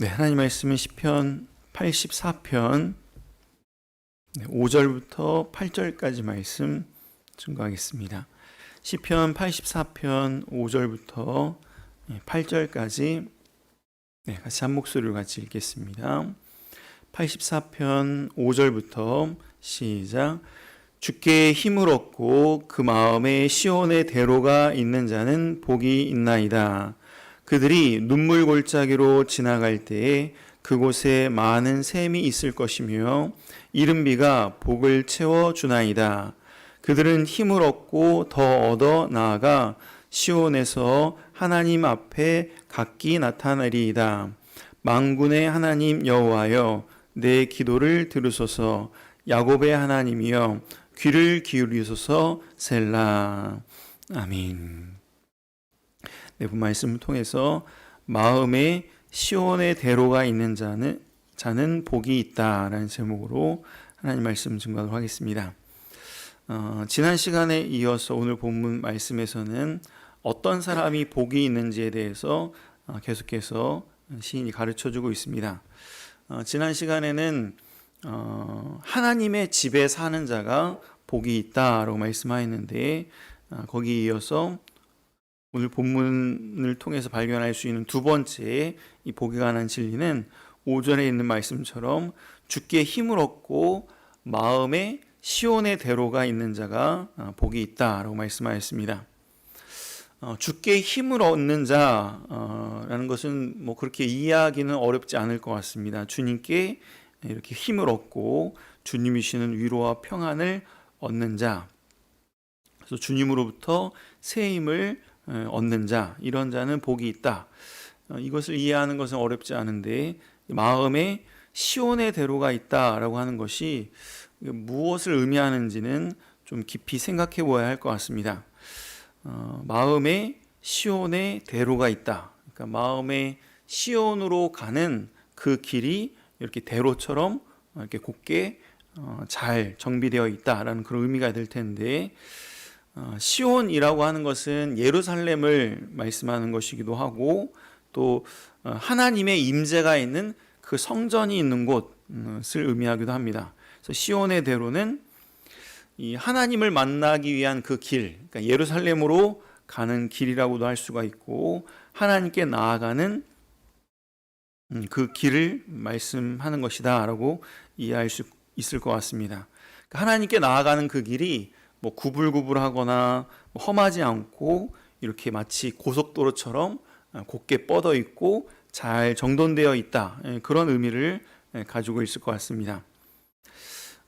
네, 하나님 말씀은 시편 84편 5절부터 8절까지 말씀 증거하겠습니다. 시편 84편 5절부터 8절까지 네, 같이 한 목소리로 같이 읽겠습니다. 84편 5절부터 시작 주께 힘을 얻고 그 마음에 시온의 대로가 있는 자는 복이 있나이다. 그들이 눈물 골짜기로 지나갈 때에 그곳에 많은 샘이 있을 것이며 이른 비가 복을 채워 주나이다. 그들은 힘을 얻고 더 얻어 나아가 시온에서 하나님 앞에 각기 나타나리이다. 망군의 하나님 여호와여 내 기도를 들으소서 야곱의 하나님이여 귀를 기울이소서 셀라 아멘. 내부 말씀을 통해서 마음에 시온의 대로가 있는 자는 자는 복이 있다라는 제목으로 하나님 말씀 증거하도록 하겠습니다. 어, 지난 시간에 이어서 오늘 본문 말씀에서는 어떤 사람이 복이 있는지에 대해서 어, 계속해서 시인이 가르쳐 주고 있습니다. 어, 지난 시간에는 어, 하나님의 집에 사는 자가 복이 있다라고 말씀하였는데 어, 거기에 이어서 오늘 본문을 통해서 발견할 수 있는 두 번째 이 복에 관한 진리는 오전에 있는 말씀처럼 주께 힘을 얻고 마음에 시온의 대로가 있는 자가 어, 복이 있다라고 말씀하였습니다. 어, 주께 힘을 얻는 자라는 것은 뭐 그렇게 이해하기는 어렵지 않을 것 같습니다. 주님께 이렇게 힘을 얻고 주님이 시는 위로와 평안을 얻는 자. 그래서 주님으로부터 새 힘을 얻는 자, 이런 자는 복이 있다. 어, 이것을 이해하는 것은 어렵지 않은데 마음에 시온의 대로가 있다라고 하는 것이 무엇을 의미하는지는 좀 깊이 생각해 보아야 할 것 같습니다. 어, 마음에 시온의 대로가 있다. 그러니까 마음에 시온으로 가는 그 길이 이렇게 대로처럼 이렇게 곱게 어, 잘 정비되어 있다라는 그런 의미가 될 텐데 어, 시온이라고 하는 것은 예루살렘을 말씀하는 것이기도 하고 또 어, 하나님의 임재가 있는 그 성전이 있는 곳을 의미하기도 합니다. 그래서 시온의 대로는 이 하나님을 만나기 위한 그 길, 그러니까 예루살렘으로 가는 길이라고도 할 수가 있고 하나님께 나아가는 음, 그 길을 말씀하는 것이다라고 이해할 수 있을 것 같습니다. 그러니까 하나님께 나아가는 그 길이 뭐 구불구불하거나 뭐 험하지 않고 이렇게 마치 고속도로처럼 곧게 뻗어 있고 잘 정돈되어 있다 예, 그런 의미를 예, 가지고 있을 것 같습니다.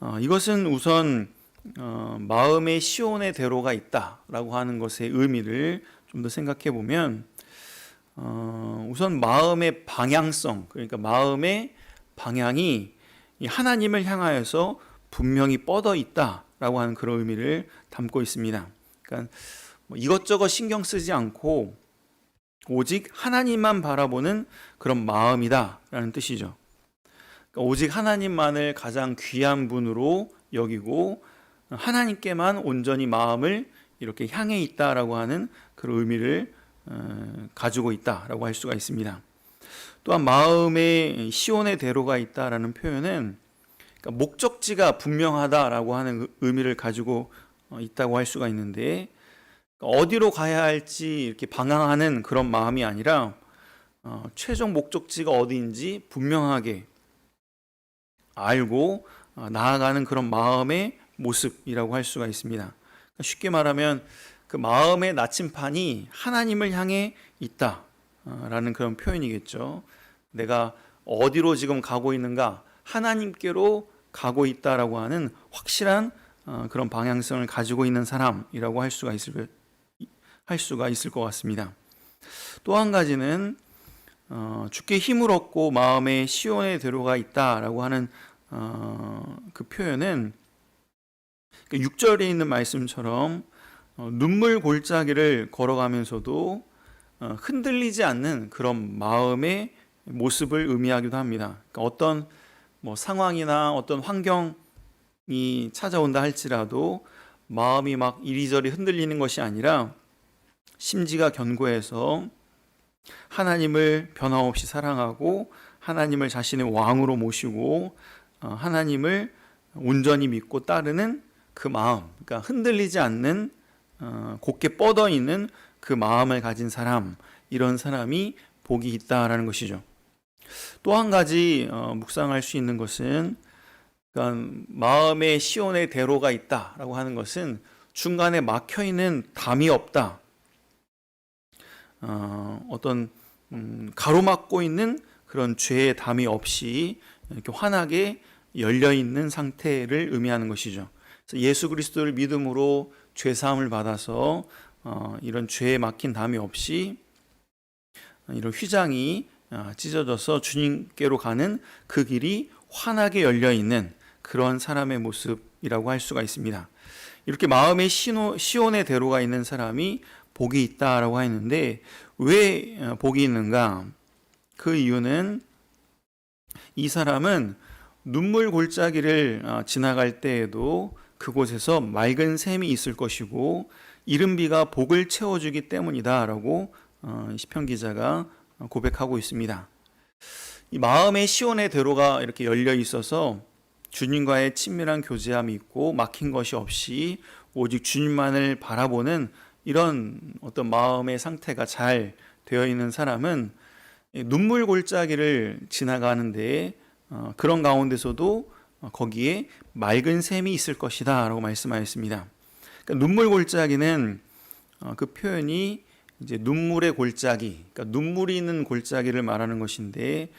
어, 이것은 우선 어, 마음의 시온의 대로가 있다라고 하는 것의 의미를 좀 더 생각해 보면 어, 우선 마음의 방향성 그러니까 마음의 방향이 하나님을 향하여서 분명히 뻗어 있다 라고 하는 그런 의미를 담고 있습니다. 그러니까 뭐 이것저것 신경 쓰지 않고 오직 하나님만 바라보는 그런 마음이다 라는 뜻이죠. 그러니까 오직 하나님만을 가장 귀한 분으로 여기고 하나님께만 온전히 마음을 이렇게 향해 있다라고 하는 그런 의미를 어, 가지고 있다라고 할 수가 있습니다. 또한 마음에 시온의 대로가 있다라는 표현은 그러니까 목적지가 분명하다라고 하는 의미를 가지고 어, 있다고 할 수가 있는데 그러니까 어디로 가야 할지 이렇게 방황하는 그런 마음이 아니라 어, 최종 목적지가 어디인지 분명하게 알고 어, 나아가는 그런 마음의 모습이라고 할 수가 있습니다. 그러니까 쉽게 말하면 그 마음의 나침판이 하나님을 향해 있다라는 그런 표현이겠죠. 내가 어디로 지금 가고 있는가? 하나님께로 가고 있다라고 하는 확실한 어, 그런 방향성을 가지고 있는 사람이라고 할 수가 있을 할 수가 있을 것 같습니다. 또 한 가지는 어, 주께 힘을 얻고 마음에 시온의 대로가 있다라고 하는 어, 그 표현은 6절에 그 있는 말씀처럼 어, 눈물 골짜기를 걸어가면서도 어, 흔들리지 않는 그런 마음의 모습을 의미하기도 합니다. 그러니까 어떤 뭐 상황이나 어떤 환경이 찾아온다 할지라도 마음이 막 이리저리 흔들리는 것이 아니라 심지가 견고해서 하나님을 변함없이 사랑하고 하나님을 자신의 왕으로 모시고 어, 하나님을 온전히 믿고 따르는 그 마음, 그러니까 흔들리지 않는 어, 곧게 뻗어 있는 그 마음을 가진 사람, 이런 사람이 복이 있다라는 것이죠. 또 한 가지 어, 묵상할 수 있는 것은 그러니까 마음에 시온의 대로가 있다라고 하는 것은 중간에 막혀 있는 담이 없다. 어, 어떤 음, 가로막고 있는 그런 죄의 담이 없이 이렇게 환하게 열려 있는 상태를 의미하는 것이죠. 예수 그리스도를 믿음으로 죄 사함을 받아서 어, 이런 죄에 막힌 담이 없이 이런 휘장이 어, 찢어져서 주님께로 가는 그 길이 환하게 열려 있는 그런 사람의 모습이라고 할 수가 있습니다. 이렇게 마음에 신호, 시온의 대로가 있는 사람이 복이 있다라고 했는데 왜 어, 복이 있는가? 그 이유는 이 사람은 눈물 골짜기를 어, 지나갈 때에도 그곳에서 맑은 샘이 있을 것이고 이른 비가 복을 채워주기 때문이다라고 어, 시편 기자가 고백하고 있습니다. 이 마음의 시온의 대로가 이렇게 열려 있어서 주님과의 친밀한 교제함이 있고 막힌 것이 없이 오직 주님만을 바라보는 이런 어떤 마음의 상태가 잘 되어 있는 사람은 눈물 골짜기를 지나가는데 어, 그런 가운데서도 거기에 맑은 샘이 있을 것이다 라고 말씀하였습니다. 그러니까 눈물 골짜기는 어, 그 표현이 이제 눈물의 골짜기, 그러니까 눈물이 있는 골짜기를 말하는 것인데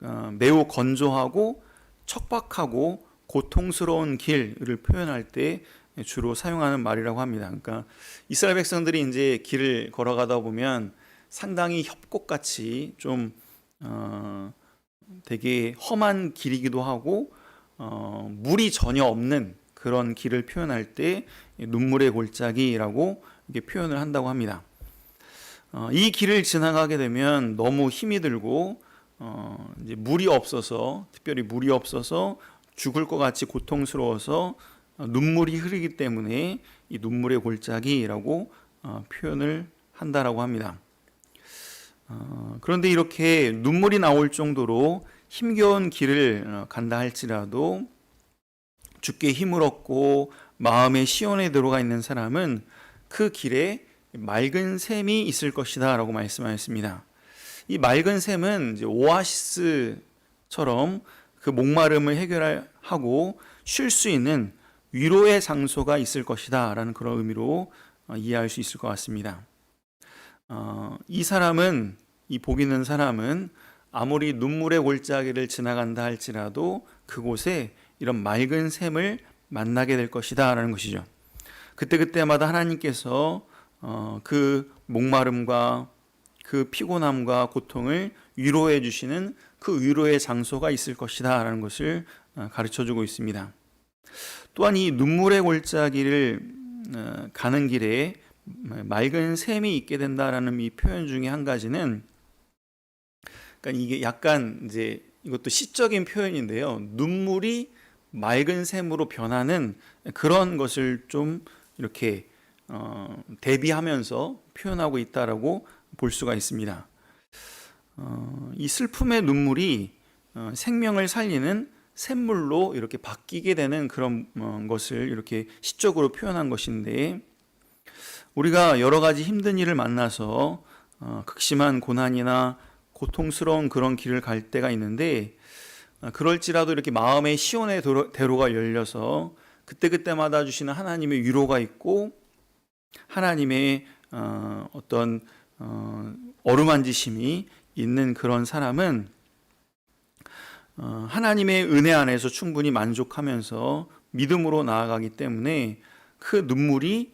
어, 매우 건조하고 척박하고 고통스러운 길을 표현할 때 주로 사용하는 말이라고 합니다. 그러니까 이스라엘 백성들이 이제 길을 걸어가다 보면 상당히 협곡같이 좀 어, 되게 험한 길이기도 하고 어, 물이 전혀 없는 그런 길을 표현할 때 눈물의 골짜기라고 이렇게 표현을 한다고 합니다. 어, 이 길을 지나가게 되면 너무 힘이 들고 어, 이제 물이 없어서 특별히 물이 없어서 죽을 것 같이 고통스러워서 눈물이 흐르기 때문에 이 눈물의 골짜기라고 어, 표현을 한다라고 합니다. 어, 그런데 이렇게 눈물이 나올 정도로 힘겨운 길을 어, 간다 할지라도 죽게 힘을 얻고 마음의 시온에 들어가 있는 사람은 그 길에 맑은 샘이 있을 것이다라고 말씀하였습니다. 이 맑은 샘은 오아시스처럼 그 목마름을 해결하고 쉴 수 있는 위로의 장소가 있을 것이다라는 그런 의미로 어, 이해할 수 있을 것 같습니다. 어, 이 사람은 이 복 있는 사람은 아무리 눈물의 골짜기를 지나간다 할지라도 그곳에 이런 맑은 샘을 만나게 될 것이다라는 것이죠. 그때그때마다 하나님께서 어, 그 목마름과 그 피곤함과 고통을 위로해 주시는 그 위로의 장소가 있을 것이다 라는 것을 어, 가르쳐 주고 있습니다. 또한 이 눈물의 골짜기를 어, 가는 길에 맑은 샘이 있게 된다라는 이 표현 중에 한 가지는 그러니까 이게 약간 이제 이것도 시적인 표현인데요. 눈물이 맑은 샘으로 변하는 그런 것을 좀 이렇게 어, 대비하면서 표현하고 있다라고 볼 수가 있습니다. 어, 이 슬픔의 눈물이 어, 생명을 살리는 샘물로 이렇게 바뀌게 되는 그런 어, 것을 이렇게 시적으로 표현한 것인데 우리가 여러 가지 힘든 일을 만나서 어, 극심한 고난이나 고통스러운 그런 길을 갈 때가 있는데 어, 그럴지라도 이렇게 마음의 시온의 대로가 열려서 그때그때마다 주시는 하나님의 위로가 있고 하나님의 어, 어떤 어, 어루만지심이 있는 그런 사람은 어, 하나님의 은혜 안에서 충분히 만족하면서 믿음으로 나아가기 때문에 그 눈물이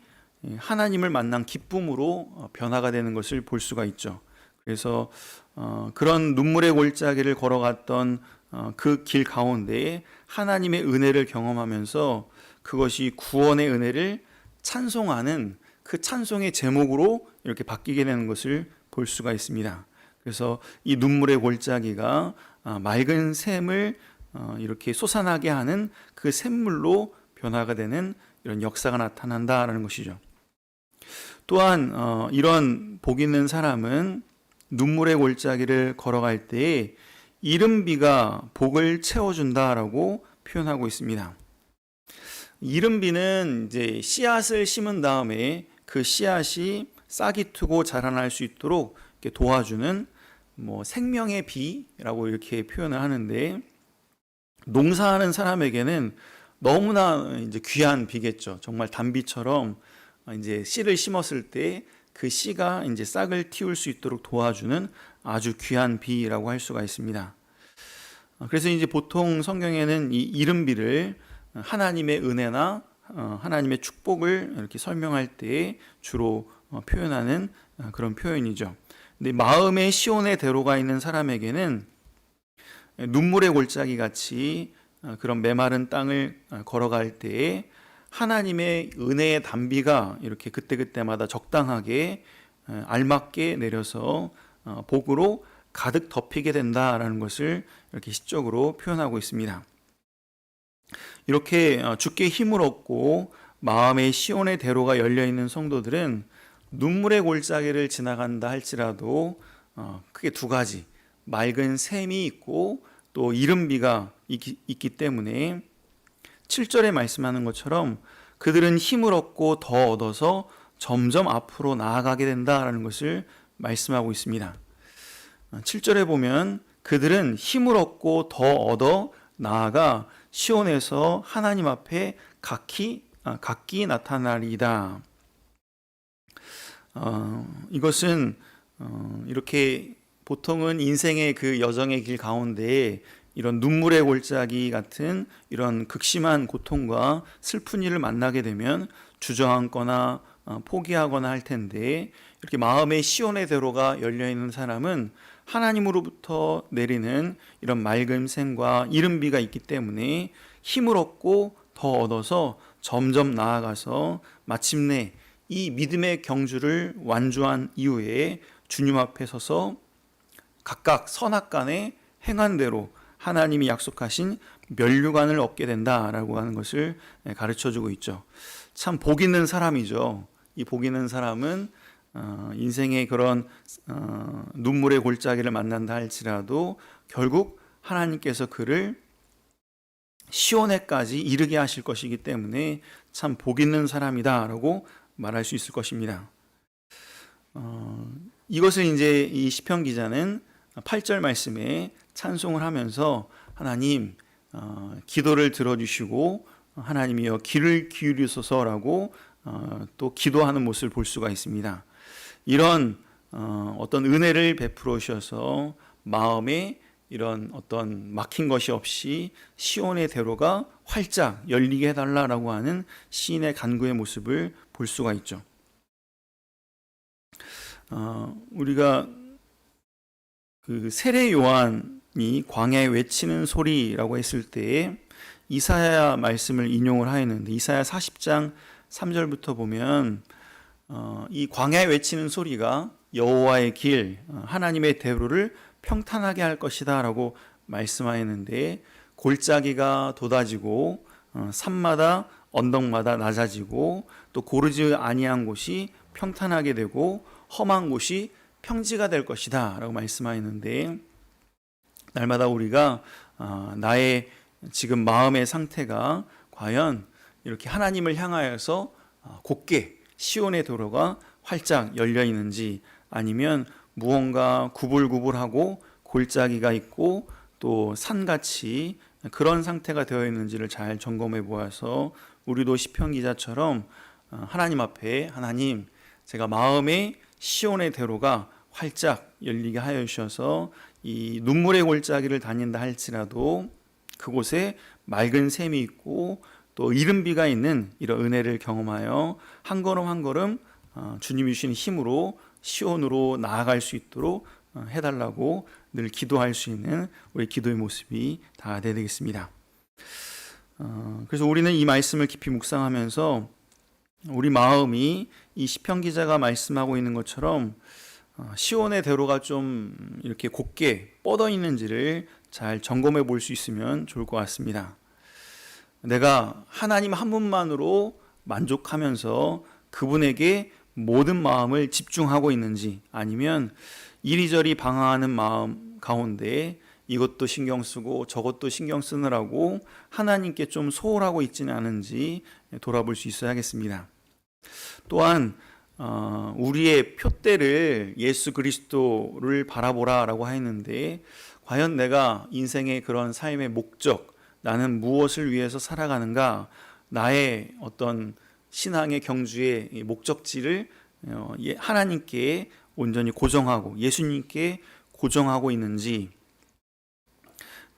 하나님을 만난 기쁨으로 어, 변화가 되는 것을 볼 수가 있죠. 그래서 어, 그런 눈물의 골짜기를 걸어갔던 어, 그길 가운데에 하나님의 은혜를 경험하면서 그것이 구원의 은혜를 찬송하는 그 찬송의 제목으로 이렇게 바뀌게 되는 것을 볼 수가 있습니다. 그래서 이 눈물의 골짜기가 아, 맑은 샘을 어, 이렇게 솟아나게 하는 그 샘물로 변화가 되는 이런 역사가 나타난다라는 것이죠. 또한 이런 복 있는 사람은 눈물의 골짜기를 걸어갈 때에 이른비가 복을 채워준다라고 표현하고 있습니다. 이른비는 이제 씨앗을 심은 다음에 그 씨앗이 싹이 트고 자라날 수 있도록 도와주는 뭐 생명의 비라고 이렇게 표현을 하는데 농사하는 사람에게는 너무나 이제 귀한 비겠죠. 정말 단비처럼 이제 씨를 심었을 때 그 씨가 이제 싹을 틔울 수 있도록 도와주는 아주 귀한 비라고 할 수가 있습니다. 그래서 이제 보통 성경에는 이 이른비를 하나님의 은혜나 어, 하나님의 축복을 이렇게 설명할 때 주로 어, 표현하는 어, 그런 표현이죠. 근데 마음의 시온의 대로가 있는 사람에게는 눈물의 골짜기 같이 그런 메마른 땅을 걸어갈 때에 하나님의 은혜의 단비가 이렇게 그때그때마다 적당하게 알맞게 내려서 복으로 가득 덮이게 된다라는 것을 이렇게 시적으로 표현하고 있습니다. 이렇게 주께 힘을 얻고 마음의 시온의 대로가 열려 있는 성도들은 눈물의 골짜기를 지나간다 할지라도 크게 두 가지 맑은 샘이 있고 또 이른비가 있기, 때문에 7절에 말씀하는 것처럼 그들은 힘을 얻고 더 얻어서 점점 앞으로 나아가게 된다라는 것을 말씀하고 있습니다. 7절에 보면 그들은 힘을 얻고 더 얻어 나아가 시온에서 하나님 앞에 각기 아, 각기 나타나리이다. 어, 이것은 어, 이렇게 보통은 인생의 그 여정의 길 가운데 이런 눈물의 골짜기 같은 이런 극심한 고통과 슬픈 일을 만나게 되면 주저앉거나 어, 포기하거나 할 텐데 이렇게 마음의 시온의 대로가 열려 있는 사람은 하나님으로부터 내리는 이런 맑은 샘과 이른 비가 있기 때문에 힘을 얻고 더 얻어서 점점 나아가서 마침내 이 믿음의 경주를 완주한 이후에 주님 앞에 서서 각각 선악간에 행한 대로 하나님이 약속하신 면류관을 얻게 된다라고 하는 것을 가르쳐 주고 있죠. 참 복 있는 사람이죠. 이 복 있는 사람은 어, 인생의 그런 어, 눈물의 골짜기를 만난다 할지라도 결국 하나님께서 그를 시온에까지 이르게 하실 것이기 때문에 참 복 있는 사람이다라고 말할 수 있을 것입니다. 어, 이것을 이제 이 시편 기자는 8절 말씀에 찬송을 하면서 하나님 어, 기도를 들어주시고 하나님이여 귀를 기울이소서라고 어, 또 기도하는 모습을 볼 수가 있습니다. 이런 어, 어떤 은혜를 베풀어 주셔서 마음에 이런 어떤 막힌 것이 없이 시온의 대로가 활짝 열리게 해달라라고 하는 시인의 간구의 모습을 볼 수가 있죠. 어, 우리가 그 세례 요한이 광야에 외치는 소리라고 했을 때 이사야 말씀을 인용을 하였는데 이사야 40장 3절부터 보면 어, 이 광야에 외치는 소리가 여호와의 길 어, 하나님의 대로를 평탄하게 할 것이다라고 말씀하였는데 골짜기가 돋아지고 어, 산마다 언덕마다 낮아지고 또 고르지 아니한 곳이 평탄하게 되고 험한 곳이 평지가 될 것이다라고 말씀하였는데 날마다 우리가 어, 나의 지금 마음의 상태가 과연 이렇게 하나님을 향하여서 어, 곧게 시온의 도로가 활짝 열려 있는지 아니면 무언가 구불구불하고 골짜기가 있고 또 산같이 그런 상태가 되어 있는지를 잘 점검해 보아서 우리도 시편 기자처럼 어, 하나님 앞에 하나님 제가 마음의 시온의 대로가 활짝 열리게 하여 주셔서 이 눈물의 골짜기를 다닌다 할지라도 그곳에 맑은 샘이 있고 또 이른 비가 있는 이런 은혜를 경험하여 한 걸음 한 걸음 어, 주님이 주신 힘으로 시온으로 나아갈 수 있도록 어, 해달라고 늘 기도할 수 있는 우리 기도의 모습이 다 되겠습니다. 어, 그래서 우리는 이 말씀을 깊이 묵상하면서 우리 마음이 이 시편 기자가 말씀하고 있는 것처럼 시온의 대로가 좀 이렇게 곱게 뻗어 있는지를 잘 점검해 볼 수 있으면 좋을 것 같습니다. 내가 하나님 한 분만으로 만족하면서 그분에게 모든 마음을 집중하고 있는지 아니면 이리저리 방황하는 마음 가운데 이것도 신경 쓰고 저것도 신경 쓰느라고 하나님께 좀 소홀하고 있지는 않은지 돌아볼 수 있어야겠습니다. 또한 어, 우리의 표대를 예수 그리스도를 바라보라라고 하였는데 과연 내가 인생의 그런 삶의 목적 나는 무엇을 위해서 살아가는가? 나의 어떤 신앙의 경주의 이 목적지를 어, 예, 하나님께 온전히 고정하고 예수님께 고정하고 있는지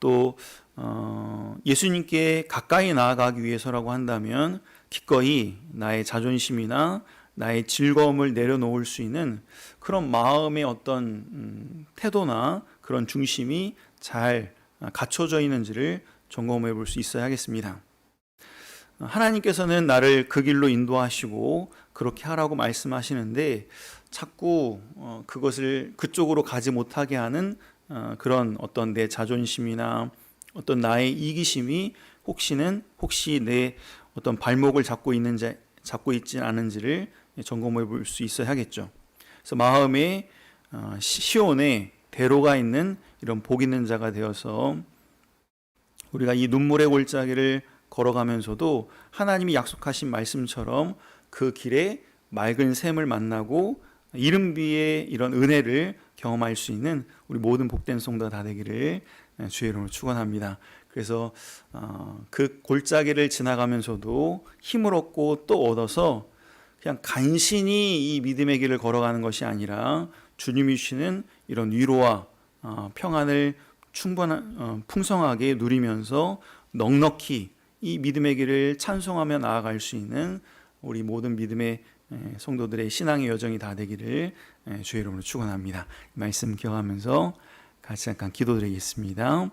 또 어, 예수님께 가까이 나아가기 위해서라고 한다면 기꺼이 나의 자존심이나 나의 즐거움을 내려놓을 수 있는 그런 마음의 어떤 음, 태도나 그런 중심이 잘 갖춰져 있는지를 점검해 볼 수 있어야겠습니다. 하나님께서는 나를 그 길로 인도하시고 그렇게 하라고 말씀하시는데 자꾸 어, 그것을 그쪽으로 가지 못하게 하는 어, 그런 어떤 내 자존심이나 어떤 나의 이기심이 혹시는 혹시 내 어떤 발목을 잡고 있는지 잡고 있지 않은지를 점검해 볼 수 있어야겠죠. 그래서 마음에 어, 시- 시온에 대로가 있는 이런 복 있는 자가 되어서 우리가 이 눈물의 골짜기를 걸어가면서도 하나님이 약속하신 말씀처럼 그 길에 맑은 샘을 만나고 이른비의 이런 은혜를 경험할 수 있는 우리 모든 복된 성도 다 되기를 주의 이름으로 축원합니다. 그래서 어, 그 골짜기를 지나가면서도 힘을 얻고 또 얻어서 그냥 간신히 이 믿음의 길을 걸어가는 것이 아니라 주님이 주시는 이런 위로와 어, 평안을 충분한 어, 풍성하게 누리면서 넉넉히 이 믿음의 길을 찬송하며 나아갈 수 있는 우리 모든 믿음의 에, 성도들의 신앙의 여정이 다 되기를 에, 주의 이름으로 축원합니다. 이 말씀 기억하면서 같이 잠깐 기도드리겠습니다.